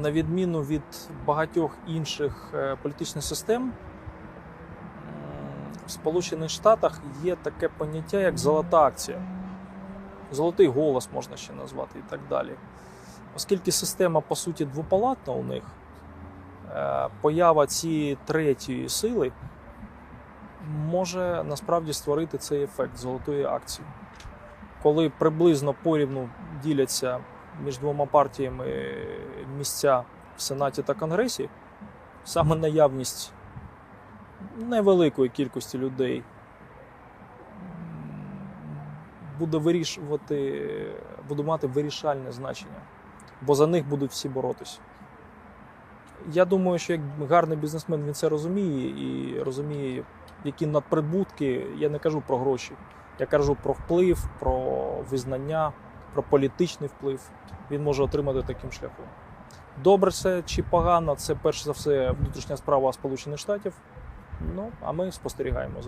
На відміну від багатьох інших е, політичних систем, в Сполучених Штатах є таке поняття, як золота акція. Золотий голос можна ще назвати і так далі. Оскільки система, по суті, двопалатна у них, е, поява цієї третьої сили може насправді створити цей ефект золотої акції. Коли приблизно порівну діляться між двома партіями місця в Сенаті та Конгресі, саме наявність невеликої кількості людей буде вирішувати, буде мати вирішальне значення, бо за них будуть всі боротися. Я думаю, що як гарний бізнесмен він це розуміє і розуміє, які надприбутки, я не кажу про гроші, я кажу про вплив, про визнання, про політичний вплив він може отримати таким шляхом. Добре це чи погано, це перш за все внутрішня справа Сполучених Штатів. Ну а ми спостерігаємо за